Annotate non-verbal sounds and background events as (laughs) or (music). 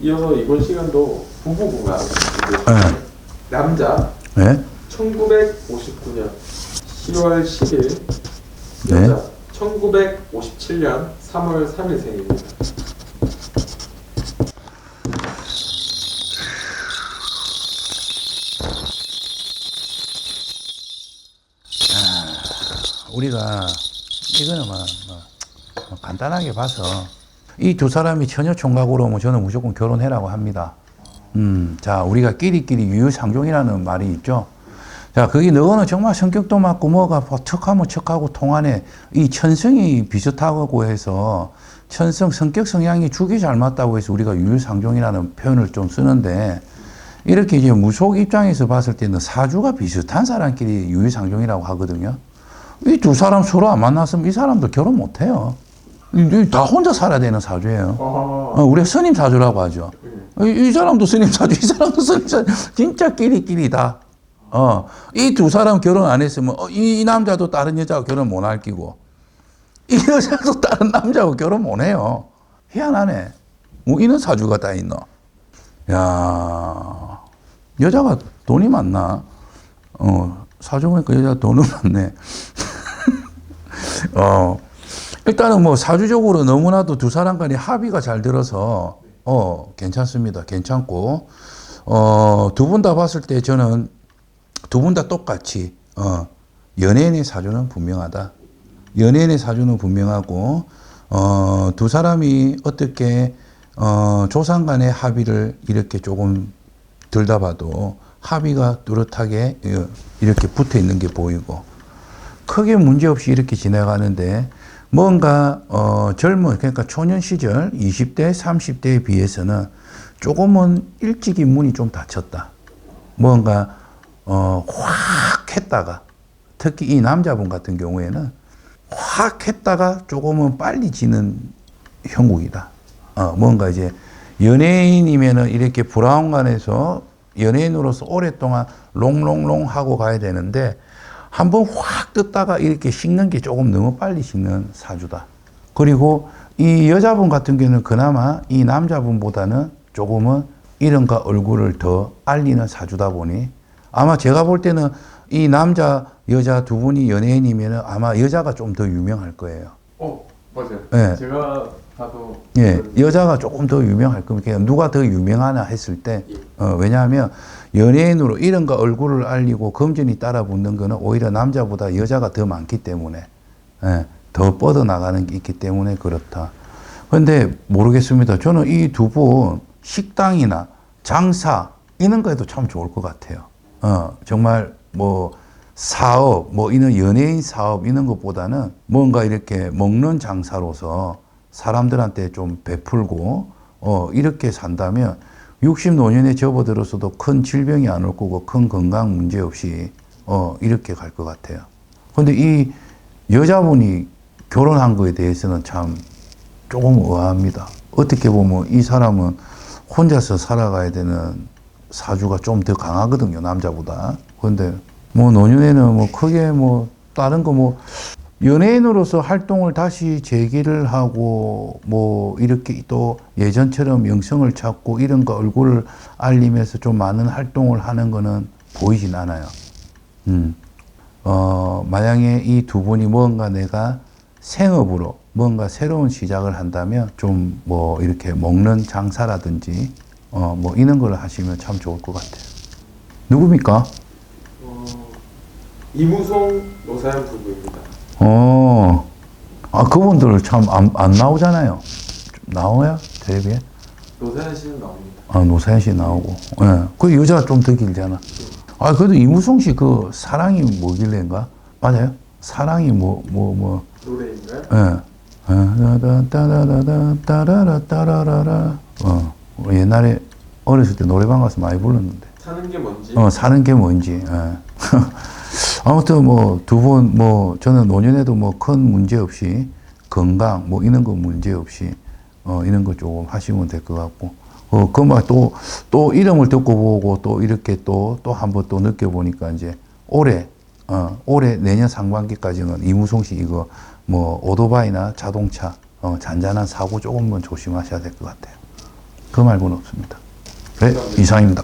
이어서 이번 시간도 부부 궁합 네. 남자 네? 1959년 10월 10일 네. 여자 1957년 3월 3일 생입니다. 우리가 이거는 뭐, 뭐, 뭐 간단하게 봐서 이 두 사람이 처녀 총각으로 오면 저는 무조건 결혼해라고 합니다. 음, 자 우리가 끼리끼리 유유상종이라는 말이 있죠. 자 거기 너는 정말 성격도 맞고 뭐가 뭐 척하면 척하고 통하네. 이 천성이 비슷하고 해서 천성 성격 성향이 죽이 잘 맞다고 해서 우리가 유유상종이라는 표현을 좀 쓰는데 이렇게 이제 무속 입장에서 봤을 때는 사주가 비슷한 사람끼리 유유상종이라고 하거든요. 이 두 사람 서로 안 만났으면 이 사람도 결혼 못 해요. 이- 이다 혼자 살아야 되는 사주예요. 어, 어, 우리가 스님 사주라고 하죠. 네. 이, 이 사람도 스님 사주, 이 사람도 스님 사주. 진짜 끼리끼리다. 어, 이 두 사람 결혼 안 했으면, 어, 이, 이 남자도 다른 여자하고 결혼 못 할 끼고, 이 여자도 (laughs) 다른 남자하고 결혼 못 해요. 희한하네. 뭐, 이런 사주가 다 있노. 야 여자가 돈이 많나? 어, 사주 보니까 여자 돈은 많네. (laughs) 어, 일단은 뭐 사주적으로 너무나도 두 사람 간에 합의가 잘 들어서 어 괜찮습니다. 괜찮고 어 두 분 다 봤을 때 저는 두 분 다 똑같이 어 연예인의 사주는 분명하다. 연예인의 사주는 분명하고 어 두 사람이 어떻게 어 조상 간의 합의를 이렇게 조금 들다 봐도 합의가 뚜렷하게 어, 이렇게 붙어 있는 게 보이고 크게 문제 없이 이렇게 지나가는데 뭔가 어 젊은 그러니까 초년 시절 20대 30대에 비해서는 조금은 일찍이 문이 좀 닫혔다. 뭔가 어 확 했다가 특히 이 남자분 같은 경우에는 확 했다가 조금은 빨리 지는 형국이다. 어 뭔가 이제 연예인이면은 이렇게 브라운관에서 연예인으로서 오랫동안 롱롱롱 하고 가야 되는데 한번 확 뜯다가 이렇게 식는 게 조금 너무 빨리 식는 사주다. 그리고 이 여자분 같은 경우는 그나마 이 남자분보다는 조금은 이름과 얼굴을 더 알리는 사주다 보니 아마 제가 볼 때는 이 남자 여자 두 분이 연예인이면 아마 여자가 좀 더 유명할 거예요. 어 맞아요. 네. 제가 예, 그- 여자가 조금 더 유명할 겁니다. 누가 더 유명하나 했을 때, 예. 어, 왜냐하면 연예인으로 이름과 얼굴을 알리고 검증이 따라 붙는 거는 오히려 남자보다 여자가 더 많기 때문에, 예, 더 뻗어나가는 게 있기 때문에 그렇다. 근데 모르겠습니다. 저는 이 두 분 식당이나 장사, 이런 거에도 참 좋을 것 같아요. 어, 정말 뭐 사업, 뭐 이런 연예인 사업 이런 것보다는 뭔가 이렇게 먹는 장사로서 사람들한테 좀 베풀고 어 이렇게 산다면 60노년에 접어들어서도 큰 질병이 안 올 거고 큰 건강 문제 없이 어 이렇게 갈 것 같아요. 근데 이 여자분이 결혼한 거에 대해서는 참 조금 의아합니다. 어떻게 보면 이 사람은 혼자서 살아가야 되는 사주가 좀 더 강하거든요, 남자보다. 그런데 뭐 노년에는 뭐 크게 뭐 다른 거 뭐 연예인으로서 활동을 다시 재기를 하고 뭐 이렇게 또 예전처럼 명성을 찾고 이런 거 얼굴을 알리면서 좀 많은 활동을 하는 거는 보이진 않아요. 음. 어, 만약에 이 두 분이 뭔가 내가 생업으로 뭔가 새로운 시작을 한다면 좀 뭐 이렇게 먹는 장사라든지 어, 뭐 이런 걸 하시면 참 좋을 것 같아요. 누굽니까? 어, 이무송 노사연 부부입니다. 어, 아, 그분들 참 안, 안 나오잖아요. 좀 나와요? 텔레비에? 노사연 씨는 나옵니다. 아, 노사연 씨 나오고. 예. 그 여자가 좀 더 길잖아. 아, 그래도 이무송 씨그 사랑이 뭐길래인가? 맞아요? 사랑이 뭐, 뭐, 뭐. 노래인가요? 예. 따라라, 따라라라. 어, 옛날에 어렸을 때 노래방 가서 많이 불렀는데. 사는 게 뭔지 어, 사는 게 뭔지. 예. (laughs) 아무튼 뭐두분뭐 저는 노년에도 뭐 큰 문제 없이 건강 뭐 이런 거 문제 없이 어 이런 거 조금 하시면 될 것 같고 어 그만 또또 이름을 듣고 보고 또 이렇게 또 또 한번 또 느껴보니까 이제 올해 어 올해 내년 상반기까지는 이무송 씨 이거 뭐 오토바이나 자동차 어 잔잔한 사고 조금만 조심하셔야 될 것 같아요. 그 말고는 없습니다. 네, 이상입니다.